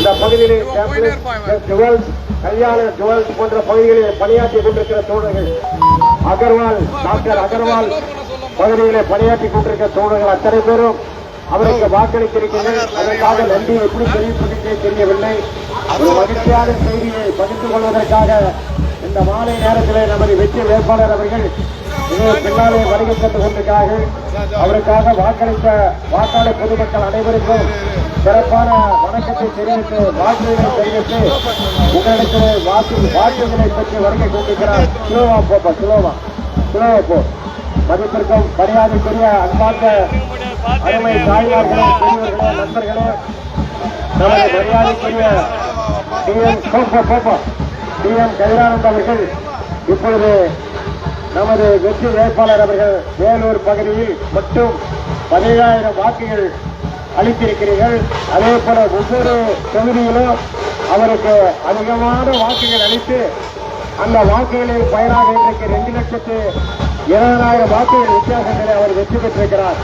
இந்த பகுதியிலே ஜுவல்ஸ் கல்யாண ஜுவல்ஸ் போன்ற பகுதிகளில் பணியாற்றி கொண்டிருக்கிற தோழர்கள் அகர்வால் டாக்டர் அகர்வால் பகுதியிலே பணியாற்றி கொண்டிருக்கிற தோழர்கள் அத்தனை பேரும் அவருக்கு வாக்களித்திருக்கிறீர்கள். அதற்காக நன்றி எப்படி தெரிவிப்பதற்கே தெரியவில்லை. ஒரு மகிழ்ச்சியான செய்தியை பகிர்ந்து கொள்வதற்காக இந்த மாலை நேரத்திலே நமது வெற்றி வேட்பாளர் அவர்கள் பின்னாலே வருகை தந்து கொண்டிருக்கிறார்கள். அவருக்காக வாக்களித்த வாக்காளர் பொதுமக்கள் அனைவருக்கும் சிறப்பான வணக்கத்தை தெரிவித்து வாக்குகளை தெரிவித்து உங்களிடத்தில் வாக்கு வாக்குகளை பற்றி வருகை கொண்டிருக்கிறார் சுலோவா போப்பா சுலோவா. சுலோவா போ. மதிப்பிற்கும் மரியாதைக்குரிய அன்பார்ந்த அருமை தாய்மார்களே பெரியவர்களே நண்பர்களே நமது மரியாதைக்குரிய டிஎம் போப்பா போப்பா டிஎம் கைலானந்த் அவர்கள் இப்பொழுது நமது வெற்றி வேட்பாளர் அவர்கள் வேலூர் பகுதியில் மட்டும் பதினேழாயிரம் வாக்குகள் அளித்திருக்கிறீர்கள். அதே போல ஒவ்வொரு தொகுதியிலும் அவருக்கு அதிகமான வாக்குகள் அளித்து அந்த வாக்குகளில் பயனாக இன்றைக்கு ரெண்டு லட்சத்து இருபதாயிரம் வாக்குகள் வித்தியாசத்தில் அவர் வெற்றி பெற்றிருக்கிறார்.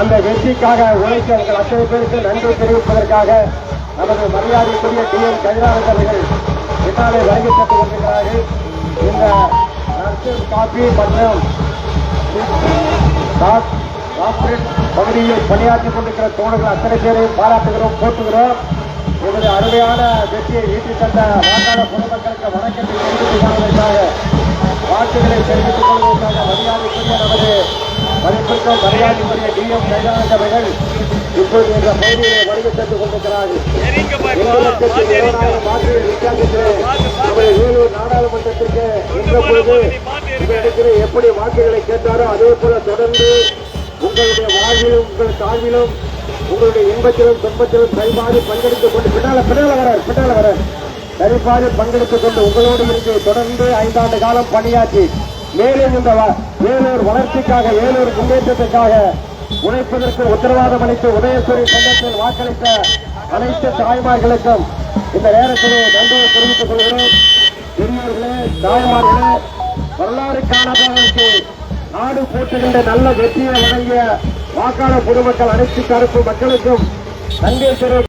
அந்த வெற்றிக்காக உழைத்த உங்கள் அத்தனை பேருக்கு நன்றி தெரிவிப்பதற்காக நமது மரியாதைக்குரிய டி என் கதிரானந்த் அவர்கள் பின்னாலே வருகை கொண்டிருக்கிறார்கள். காபி மற்றும் கார்ப்பரேட் பகுதியில் பணியாற்றிக் கொண்டிருக்கிற தோழர்கள் அத்தனை பேரையும் பாராட்டுகிறோம் போற்றுகிறோம். எனது அருமையான வெற்றியை ஈட்டி தந்த வாக்காளர் பொதுமக்களுக்கு வணக்கத்தை தெரிவித்துக் கொள்வதற்காக வாக்குகளை தெரிவித்துக் கொள்வதற்காக மரியாதைக்குரிய நமது மதிப்பிற்கும் மரியாதைக்குரிய டி. எம். கைலானந்த் அவர்கள் இப்போது இந்த பகுதியை வருகை தந்து கொண்டிருக்கிறார்கள். வாக்குகள் வித்தியாசத்திலே நாடாளுமன்றத்திற்கு என்ற பொழுது எப்படி வாக்குகளை கேட்டாரோ அதே போல தொடர்ந்து உங்களுடைய வாழ்விலும் உங்கள் தாழ்விலும் உங்களுடைய இன்பத்திலும் துன்பத்திலும் சரிபாடு பங்கெடுத்துக் கொண்டு பின்னால பின்னால வரார் பின்னால வரார். சரிபாடு பங்கெடுத்துக் கொண்டு உங்களோடு இருந்து தொடர்ந்து ஐந்தாண்டு காலம் பணியாற்றி மேலும் இந்த வேலூர் வளர்ச்சிக்காக வேலூர் முன்னேற்றத்திற்காக உழைப்பதற்கு உத்தரவாதம் அளித்து உதயசூரி சங்கத்தில் வாக்களித்த அனைத்து தாய்மார்களுக்கும் இந்த நேரத்திலே நன்றியை தெரிவித்துக் கொள்கிறேன். பெரியவர்களே தாய்மார்களே வரலாறு காணாதவர்களுக்கு நாடு போட்டுகின்ற நல்ல வெற்றியை வழங்கிய வாக்காளர் பொதுமக்கள் அனைத்து தரப்பு மக்களுக்கும் நன்றி